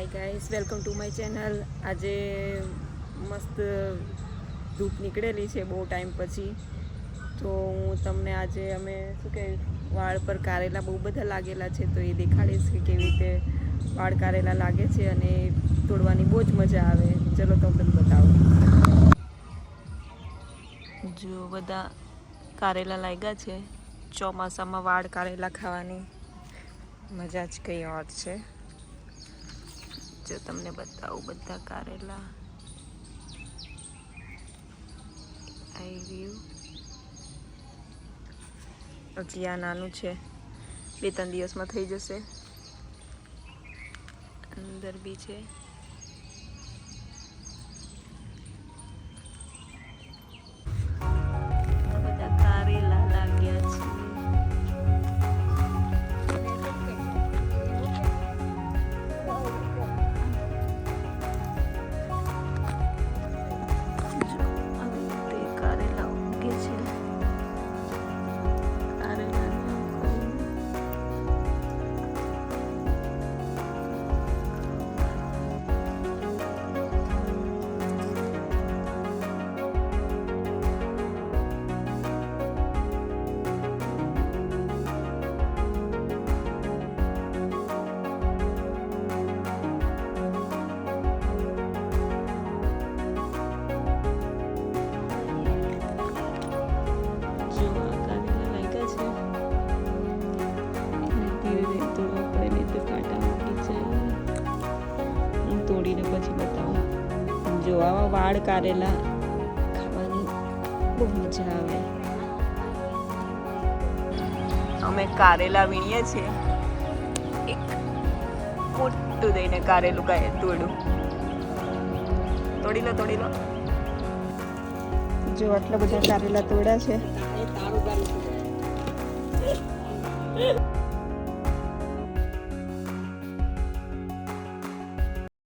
Hi guys welcome to my channel આજે મસ્ત ધૂપ નીકળેલી છે બહુ ટાઈમ પછી. તો હું તમને આજે અમે શું કે વાળ પર કારેલા બહુ બધા લાગેલા છે, તો એ દેખાડીશ કે કેવી રીતે વાળ કારેલા લાગે છે અને તોડવાની બહુ જ મજા આવે. ચલો તમને બતાવો. જો બધા કારેલા લાગ્યા છે, ચોમાસામાં વાળ કારેલા ખાવાની. મજા જ કંઈ ઓર છે. જો તમને બતાવું બધા કારેલા. આઈ રહ્યું હજી આ નાનું છે. બે ત્રણ દિવસમાં થઈ જશે. અંદર બી છે. તોડીને પછી બતાવું. જો આવા વાળ કારેલા ખાવાની બહુ મજા આવે. અમે કારેલા વીણીએ છીએ. એક મોટું દઈને કારેલું કાંઈ તોડું તોડી લો તોડી લો. જો આટલા બધા કારેલા તોડ્યા છે.